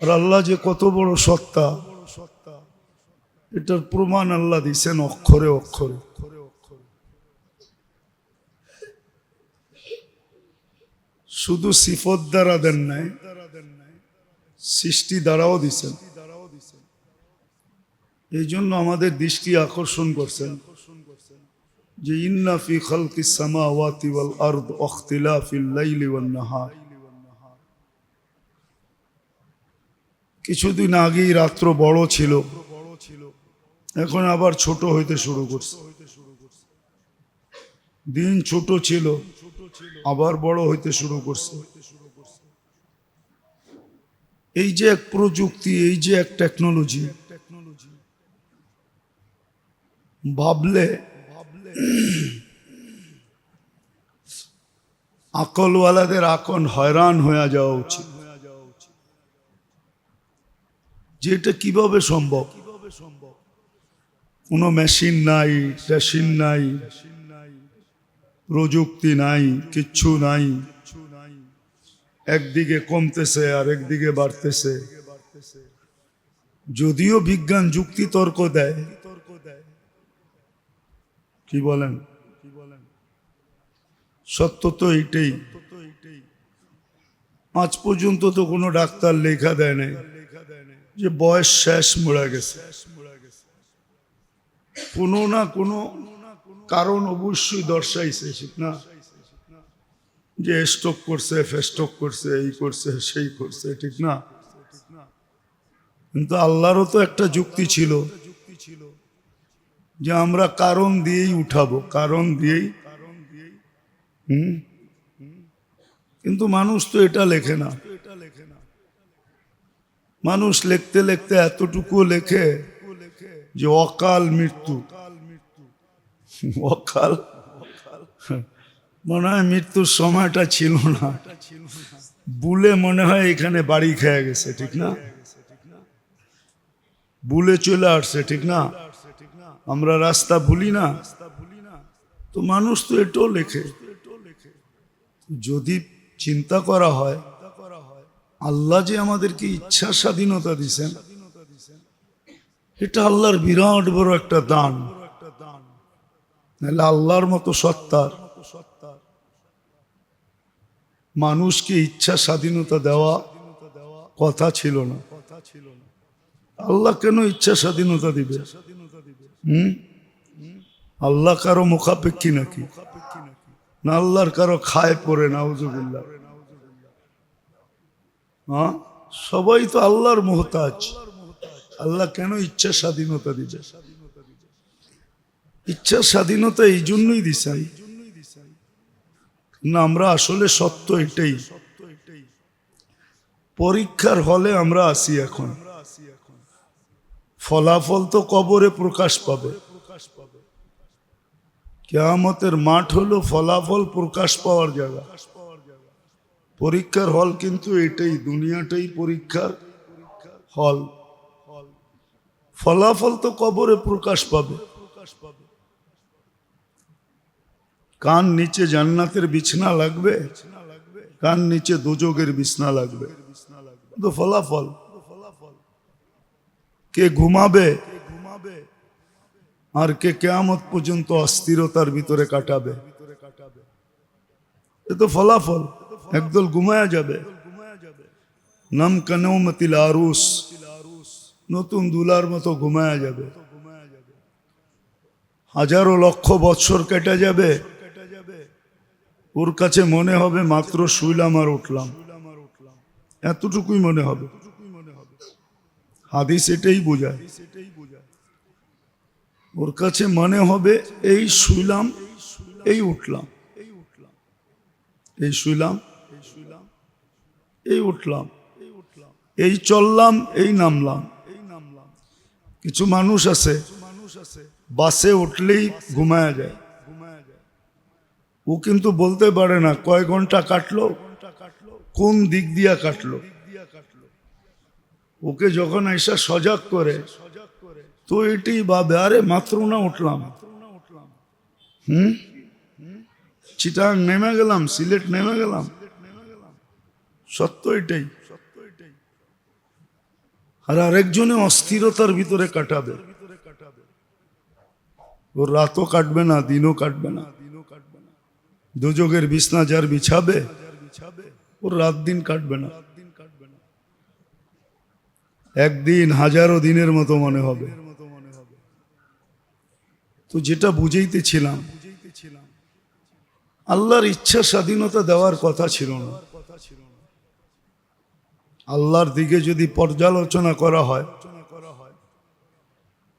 আর আল্লাহ যে কত বড় সত্তা, এটার প্রমাণ আল্লাহ দিছেন অক্ষরে অক্ষরে। শুধু সিফত দ্বারা দেন নাই, সৃষ্টি দ্বারাও দিছেন। এই জন্য আমাদের দৃষ্টি আকর্ষণ করছেন যে ইন্নাফি খালকি সামাওয়াতি ওয়াল আরদ ইখতিলাফিল লাইলি নাহার। কিছুদিন আগেই রাত্র বড় ছিল। এখন আবার ছোট হইতে শুরু করছে। দিন ছোট ছিল, আবার বড় হইতে শুরু করছে। এই যে এক প্রযুক্তি, এই যে এক টেকনোলজি, ভাবলে আকলওয়ালাদের আকন হয়রান হয়ে যাওয়া উচিত। যে এটা কীভাবে সম্ভব? কোনো মেশিন নাই মেশিন নাই, প্রযুক্তি নাই, কিচ্ছু নাই। একদিকে কমতেছে আর একদিকে বাড়তেছে। যদিও বিজ্ঞান যুক্তি তর্ক দেয়, কি বলেন? সত্য তো এইটাই। আজ পর্যন্ত তো কোনো ডাক্তার লেখা দেয় নাই। যে বয়স শেষ মরে গেছে। কোনো না কোনো কারণ অবশ্যই দর্শাইছে, ঠিক না? যে স্টক করছে ফেস্টক করছে, এই করছে, সেই করছে, ঠিক না? কিন্তু আল্লাহরও তো একটা যুক্তি ছিল যে আমরা কারণ দিয়েই উঠাবো, কারণ দিয়েই। হুম? কিন্তু মানুষ তো এটা লেখে না। মানুষ লিখতে লিখতে এতটুকু লেখে যে অকাল মৃত্যু। অকাল? মনে হয় মৃত্যুর সময়টা ছিল না। বুলে মনে হয় এখানে বাড়ি খেয়ে গেছে, ঠিক না? বুলে চলে আসছে, ঠিক না? আমরা রাস্তা ভুলি না? তো মানুষ তো এটাও লেখে। যদি চিন্তা করা হয় আল্লাহ যে আমাদেরকে ইচ্ছা স্বাধীনতা দিছেন, এটা আল্লাহর বিরাট বড় একটা দান। নাহলে আল্লাহর মতো সত্তার মানুষকে ইচ্ছা স্বাধীনতা দেওয়া কথা ছিল না। আল্লাহ কেন ইচ্ছা স্বাধীনতা দিবে? হুম? আল্লাহ কারও মুখাপেক্ষী নাকি? না আল্লাহর কারও খায় পরে নাউজুবিল্লাহ হ্যাঁ? সবাই তো আল্লাহর মোহতাজ। আল্লাহ কেন ইচ্ছা স্বাধীনতা দিবে? ইচ্ছা স্বাধীনতা এই জন্যই দিছেন। না, আমরা আসলে সত্য এটাই। পরীক্ষার হলে আমরা আসি এখন। ফলাফল তো কবরে প্রকাশ পাবে। কেয়ামতের মাঠ হলো ফলাফল প্রকাশ পাওয়ার জায়গা। পরীক্ষার হল কিন্তু এটাই, দুনিয়াটাই পরীক্ষার হল। ফলাফল তো কবরে প্রকাশ পাবে। কান নিচে জান্নাতের বিছনা লাগবে, কান নিচে দুযোগের বিছনা লাগবে। তো ফলাফল, কে ঘুমাবে আর কে কেয়ামত পর্যন্ত অস্থিরতার ভিতরে কাটাবে, এ তো ফলাফল। একদল ঘুমায়া যাবে। নাম কানৌমতিল আরুস। নতুন দুলার মতো ঘুমায়া যাবে। হাজারো লক্ষ বৎসর কেটে যাবে। ওর কাছে মনে হবে মাত্র শুইলাম আর উঠলাম। এতটুকুই মনে হবে। হাদিস এটাই বোঝায়। ওর কাছে মনে হবে, এই শুইলাম, এই উঠলাম। এই শুইলাম এই উঠলাম। এই উঠলাম এই চললাম, এই নামলাম। এই নামলাম কিছু মানুষ আছে মানুষ আছে বাসে উঠলেই ঘুমায়া যায়। ও কিন্তু বলতে পারে না, কয় ঘণ্টা কাটলো, কোন দিক দিয়া কাটলো। ওকে যখন এসা সজাগ করে, তো এটি ভাবে, আরে মাত্র না উঠলাম। হুম? চিটাং নেমে গেলাম, সিলেট নেমে গেলাম। সত্য এটাই। আর আরেকজনে অস্থিরতার ভিতরে কাটাবে। ওর রাতও কাটবে না, দিনও কাটবে না। দুযোগের বিছনা যার বিছাবে, ওর রাত দিন কাটবে না। একদিন হাজারো দিনের মতো মনে হবে। তো যেটা বুঝাইতেছিলাম, আল্লাহর ইচ্ছা স্বাধীনতা দেওয়ার কথা ছিল না। আল্লাহর দিকে যদি পর্যালোচনা করা হয়,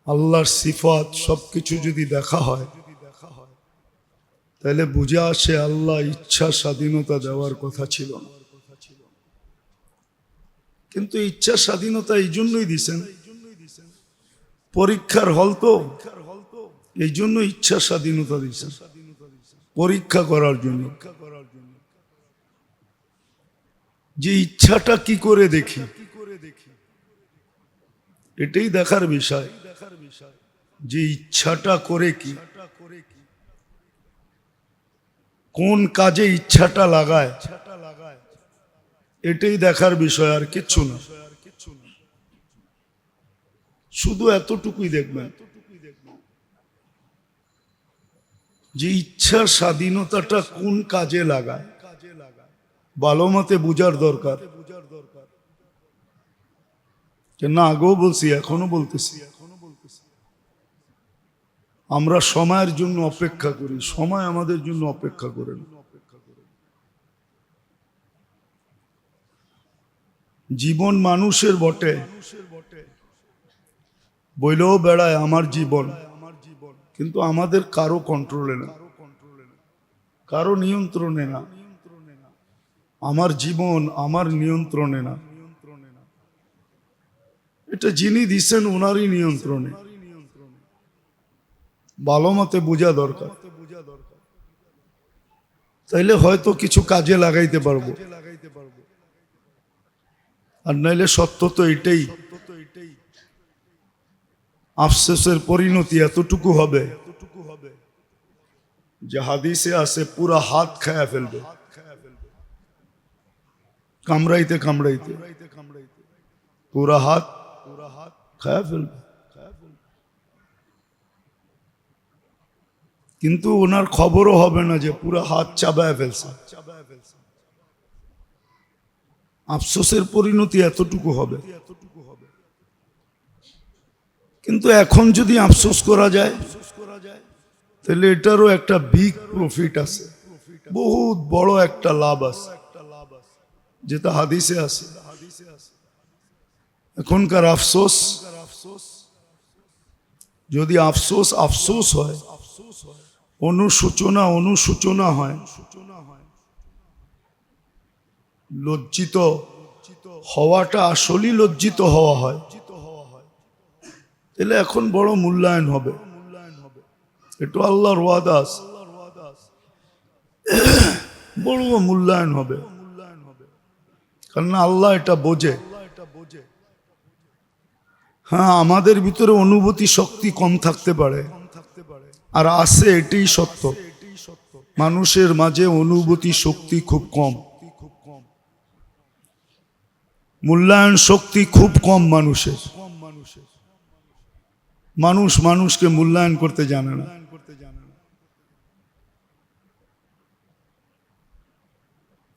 আল্লাহর সিফাত সবকিছু যদি দেখা হয়, তাহলে বুঝে আসে আল্লাহ ইচ্ছা স্বাধীনতা দেওয়ার কথা ছিল। না কিন্তু ইচ্ছা স্বাধীনতা এই জন্যই দিছেন। পরীক্ষার হল তো, এই জন্য ইচ্ছা স্বাধীনতা দিছেন। পরীক্ষা করার জন্য। যে ইচ্ছাটা কি করে দেখি? এটাই দেখার বিষয়। যে ইচ্ছাটা করে কি? কোন কাজে ইচ্ছাটা লাগায়? এটাই দেখার বিষয়, আর কিচ্ছু না। শুধু এতটুকুই দেখবেন। যে ইচ্ছার স্বাধীনতাটা কোন কাজে লাগায়? ভালো মতে বুঝার দরকার। না আগেও বলছি, এখনও বলতেছি। আমরা সময়ের জন্য অপেক্ষা করি, সময় আমাদের জন্য অপেক্ষা করে না। জীবন মানুষের বটে। বইলেও বেড়ায় আমার জীবন, কিন্তু আমাদের কারও কন্ট্রোলে না, কারও নিয়ন্ত্রণে না। আমার জীবন আমার নিয়ন্ত্রণে না। এটা যিনি দিচ্ছেন ওনারই নিয়ন্ত্রণে। ভালো মতে বোঝা দরকার। তাইলে হয়তো কিছু কাজে লাগাইতে পারব। আর নাইলে সত্য তো এটাই। আফসোসের পরিণতি এতটুকু হবে যে হাদিসে আছে, পুরা হাত খায়া ফেলবে। কামড়াইতে কামড়াইতে। পুরা হাত পুরা হাত খায়া ফেলবে। কিন্তু ওনার খবরও হবে না যে পুরা হাত চাবায় ফেলছে। আফসোসের পরিণতি এতটুকু হবে। কিন্তু এখন যদি আফসোস করা যায়, তাহলে এটারও একটা বিগ প্রফিট আছে। বহুত বড় একটা লাভ আছে। যেটা হাদিসে আছে। এখনকার আফসোস, যদি আফসোস আফসোস হয় অনুসূচনা অনুসূচনা হয়, লজ্জিত হওয়াটা আসলেই লজ্জিত হওয়া হয়। তাহলে এখন বড় মূল্যায়ন হবে। একটু আল্লাহর ওয়াদা আছে। বড় মূল্যায়ন হবে। কারণ আল্লাহ এটা বোঝে। হ্যাঁ আমাদের ভিতরে অনুভূতি শক্তি কম থাকতে পারে। আর আছে এটাই সত্য। মানুষের মাঝে অনুভূতি শক্তি খুব কম। মূল্যায়ন শক্তি খুব কম মানুষের। মানুষ মানুষকে মূল্যায়ন করতে জানে না।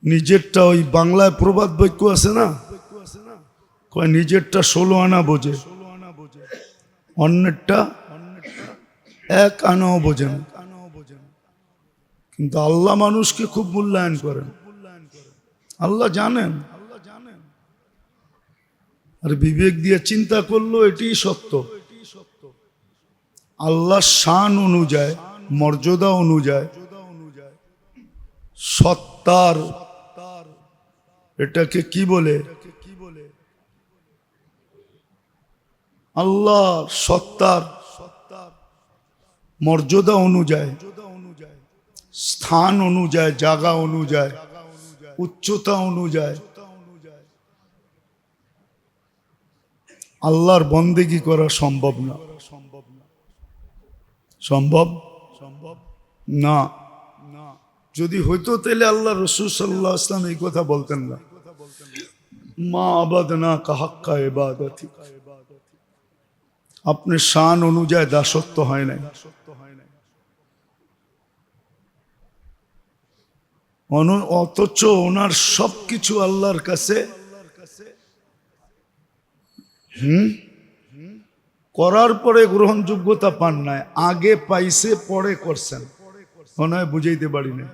নিজেরটা ওই বাংলায় প্রবাদ বাক্য আছে না? কয়, নিজেরটা ষোলো আনা বোঝে। অন্যেরটা এক আনাও বোঝে না। কিন্তু আল্লাহ মানুষকে খুব মূল্যায়ন করেন। আল্লাহ জানেন। আর বিবেক দিয়ে চিন্তা করল এটি সত্য। আল্লাহ শান অনুযায়ী, মর্যাদা অনুযায়ী, সত্তার এটাকে কি বলে? আল্লাহ সত্তার মর্যাদা অনুযায়ী, স্থান অনুযায়ী, জায়গা অনুযায়ী, উচ্চতা অনুযায়ী আল্লাহর বন্দেগি করা সম্ভব না। সম্ভব? সম্ভব না। যদি হইতো তাহলে আল্লাহ রসুল সাল্লাহ আসলাম এই কথা বলতেন না। মা আবাদনা কাহাক্কা এবাদতি আপনার শান অনুযায়ী দাসত্ব হয় নাই। অথচ ওনার সবকিছু আল্লাহর কাছে। করার পরে গ্রহণযোগ্যতা পান নাই, আগে পাইছে, পরে করছেন। মনে হয় বুঝাইতে পারি না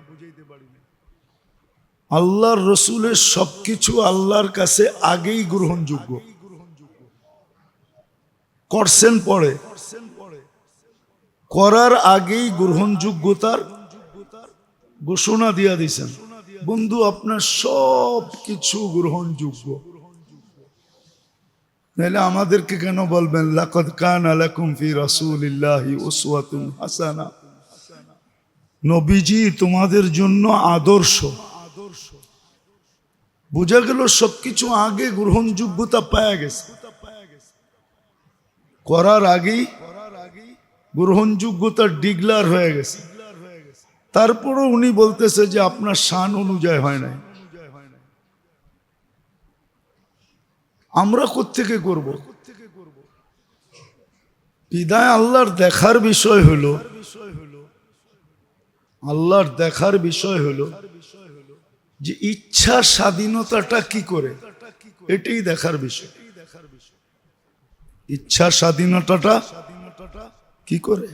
আল্লাহর রসুলের সবকিছু আল্লাহর কাছে আগেই গ্রহণযোগ্য। করছেন পরে। করার আগেই গ্রহণযোগ্যতার ঘোষণা দিয়া দিছেন। বন্ধু, আপনার সব কিছু গ্রহণযোগ্য। তাহলে আমাদেরকে কেন বলবেন, লাকদ কান আলাকুম ফি রাসূলিল্লাহি উসওয়াতুন হাসানা নবীজি তোমাদের জন্য আদর্শ। বোঝা গেল সবকিছু আগে গ্রহণযোগ্যতা পাওয়া গেছে। করার আগেই গ্রহণযোগ্যতার ডিগলার হয়ে গেছে। তারপরও উনি বলতেছে যে আপনার শান অনুযায়ী হয় নাই। আমরা কোত্থেকে করব? বিদায় আল্লাহর দেখার বিষয় হলো, আল্লাহর দেখার বিষয় হলো যে ইচ্ছা স্বাধীনতাটা কি করে? এটাই দেখার বিষয়। ইচ্ছা স্বাধীনতাটা কি করে?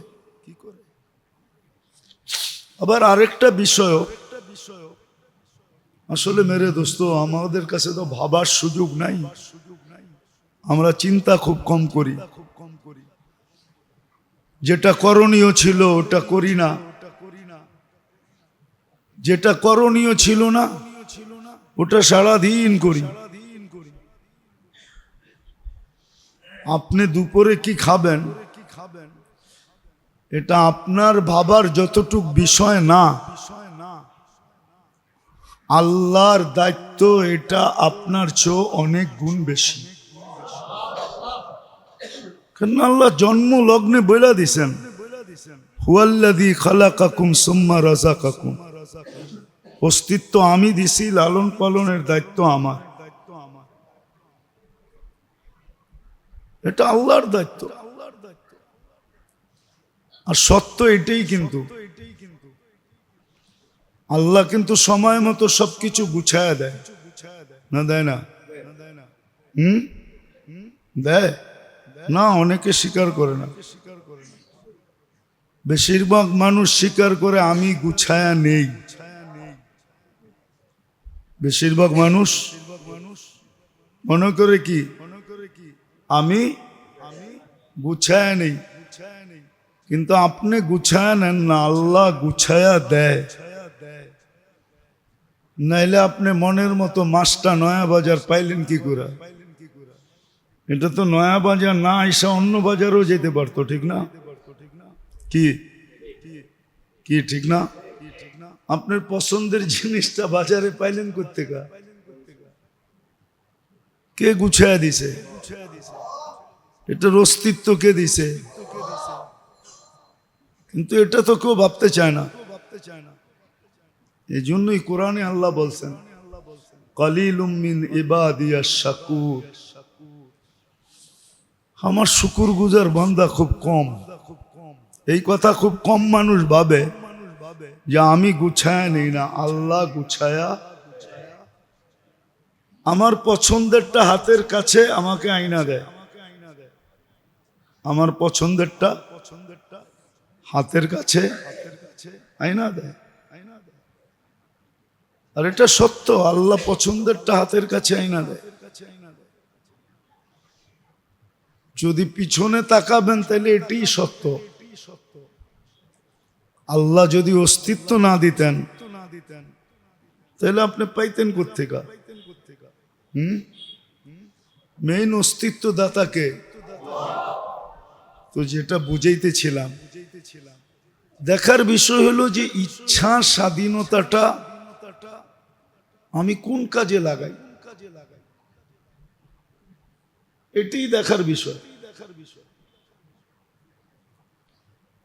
আবার আরেকটা বিষয় আসলে মেরে দোস্ত, আমাদের কাছে তো ভাবার সুযোগ নাই। আমরা চিন্তা খুব কম করি। যেটা করণীয় ছিল, ওটা করি না। যেটা করণীয় ছিল না, ওটা সারাদিন করি। আপনি দুপুরে কি খাবেন? এটা আপনার ভাবার যতটুক বিষয় না, আল্লাহর দায়িত্ব এটা আপনার চেয়েও অনেক গুণ বেশি। কেন আল্লাহ জন্ম লগ্নে বইলা দিছেন হুয়াল্লাদি খালাকাকুম সুম্মা রাজাকাকুম অস্তিত্ব আমি দিছি, লালন পালনের দায়িত্ব আমার। এটা আল্লাহর দায়িত্ব। আর সত্য এটাই কিন্তু। আল্লাহ কিন্তু সময় মতো সবকিছু গুছায় দেয়। না দেয় না? হুম? দেয়? না, অনেকে স্বীকার করে না। বেশিরভাগ মানুষ স্বীকার করে, আমি গুছায়া নেই। বেশিরভাগ মানুষ মনে করে কি, আমি গুছায়া নেই। কিন্তু আপনি গুছায় নেন না, আল্লাহ গুছায়া দেয়। নাইলে আপনি মনের মতো মাছটা নয়া বাজার পাইলেন কি করে? এটা তো নয়া বাজার না এসে অন্য বাজারও যেতে পারতো, ঠিক না? কি? কি, ঠিক না? আপনার পছন্দের জিনিসটা বাজারে পাইলেন করতে কে গুছায় দিছে? এটার অস্তিত্ব কে দিছে? কিন্তু এটা তো কেউ ভাবতে চায় না। এই জন্যই কোরআনে আল্লাহ বলছেন আমার শুকুর গুজার বান্দা খুব কম। এই কথা খুব কম মানুষ ভাবে। যে আমি গুছায়া নেই না, আল্লাহ গুছায়া। আমার পছন্দেরটা হাতের কাছে আমাকে আইনা দেয় আমার পছন্দেরটা হাতের কাছে আইনা দেয় আর এটা সত্য, আল্লাহ পছন্দেরটা হাতের কাছে আইনা দেয় যদি পিছনে তাকাবেন, তাহলে এটাই সত্য। আল্লাহ যদি অস্তিত্ব না দিতেন, তাহলে আপনি পাইতেন কোথেকা হুম? মেইন অস্তিত্ব দাতাকে তো যেটা বুঝাইতেছিলাম, দেখার বিষয় হলো যে ইচ্ছা স্বাধীনতাটা আমি কোন কাজে লাগাই? এটাই দেখার বিষয়।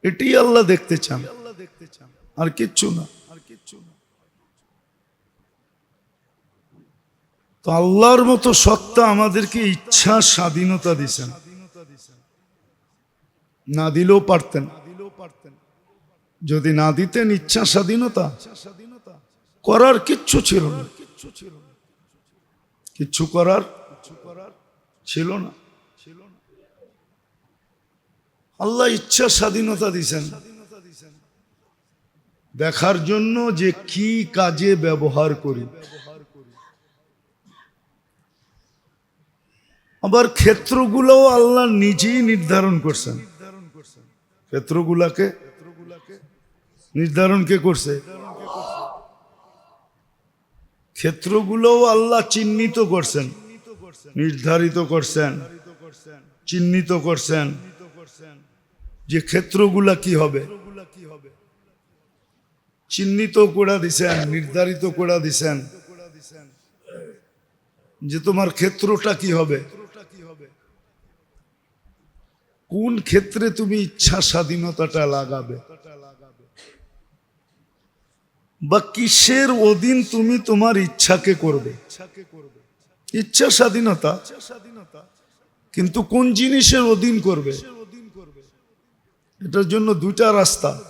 এটাই আল্লাহ দেখতে চান। আর কিচ্ছু না। আর কিচ্ছু না। তো আল্লাহর মতো সত্তা আমাদেরকে ইচ্ছা স্বাধীনতা দিছেন না দিলেও পারতেন। যদি না দিতেন ইচ্ছা স্বাধীনতা করার কিচ্ছু ছিল না। কিচ্ছু করার ছিল না। আল্লাহ ইচ্ছা স্বাধীনতা দিছেন দেখার জন্য যে কি কাজে ব্যবহার করি। আবার ক্ষেত্রগুলো আল্লাহ নিজেই নির্ধারণ করছেন। ক্ষেত্রগুলাকে নির্ধারণ কে করছে? ক্ষেত্রগুলোও আল্লাহ চিহ্নিত করছেন। নির্ধারিত করছেন। চিহ্নিত করছেন। যে ক্ষেত্রগুলা কি হবে? চিহ্নিত করে দিছেন, নির্ধারিত করে দিছেন যে তোমার ক্ষেত্রটা কি হবে? কোন ক্ষেত্রে তুমি ইচ্ছা স্বাধীনতাটা লাগাবে? বা কিসের অধীন তুমি তোমার ইচ্ছাকে করবে? ইচ্ছা স্বাধীনতা। কিন্তু কোন জিনিসের অধীন করবে? এটার জন্য দুইটা রাস্তা।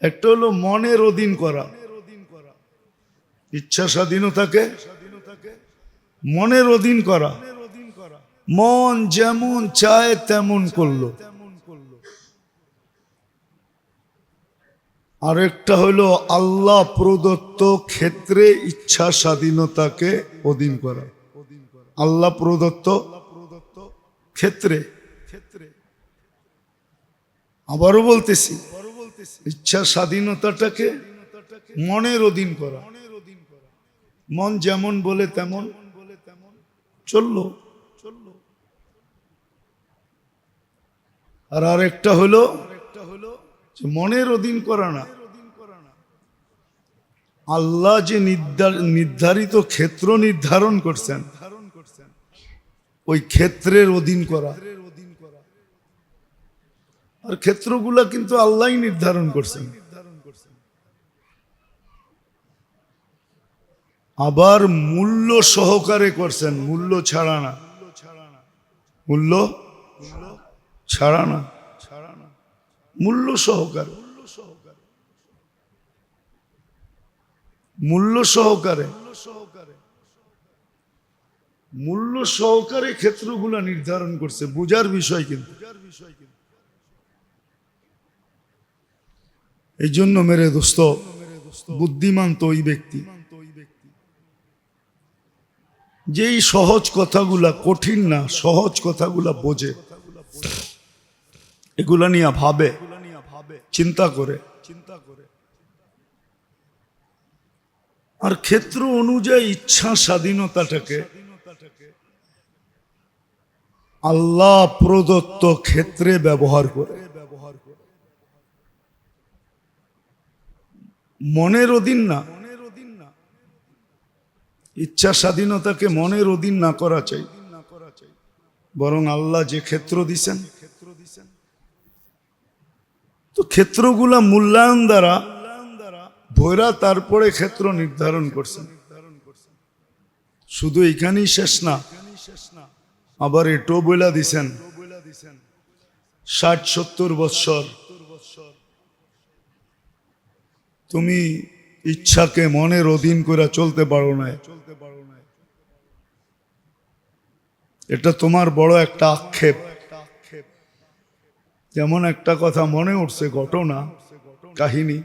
একটা হলো মনের অধীন করা। ইচ্ছা স্বাধীনতাকে মনের অধীন করা। মন যেমন চায় তেমন করল। আরেকটা হলো আল্লাহ প্রদত্ত ক্ষেত্রে ইচ্ছা স্বাধীনতাকে অধীন করা। আল্লাহ প্রদত্ত ক্ষেত্রে ক্ষেত্রে। আবারও বলতেছি ইচ্ছা স্বাধীনতাটাকে মনের অধীন করা। মন যেমন বলে তেমন চলল। আর আরেকটা হলো মনের অধীন করা না। আল্লাহ যে নির্ধার- নির্ধারিত ক্ষেত্র নির্ধারণ করছেন, ওই ক্ষেত্রের অধীন করা। আর ক্ষেত্রগুলা কিন্তু আল্লাহ নির্ধারণ করছেন। আবার মূল্য সহকারে করছেন, মূল্য ছাড়া না। মূল্য ছাড়া না। মূল্য সহকারে। মূল্য সহকারে। মূল্য সহকারে ক্ষেত্রগুলো নির্ধারণ করছে, বুঝার বিষয় কিন্তু। এই জন্য মেরে দোস্ত, বুদ্ধিমান তো ওই ব্যক্তি। যেই সহজ কথাগুলা কঠিন না, সহজ কথাগুলা বোঝে, এগুলা নিয়ে ভাবে চিন্তা করে চিন্তা করে। আর ক্ষেত্র অনুযায়ী ইচ্ছা স্বাধীনতাটাকে আল্লাহ প্রদত্ত ক্ষেত্রে ব্যবহার করে। মনের অধীন না। ইচ্ছা স্বাধীনতাকে মনের অধীন না করা চাই। বরং আল্লাহ যে ক্ষেত্র দিছেন, তো ক্ষেত্রগুলা মূল্যায়ন দ্বারা ভৈরা তারপরে ক্ষেত্র নির্ধারণ করছেন। শুধু এখানেই শেষ না, আবার এটাও বইলা দিছেন, ষাট সত্তর বৎসর তুমি ইচ্ছাকে মনের অধীন করে চলতে পারো না চলতে পারো না এটা তোমার বড় একটা আক্ষেপ। যেমন একটা কথা মনে উঠছে, ঘটনা, কাহিনী।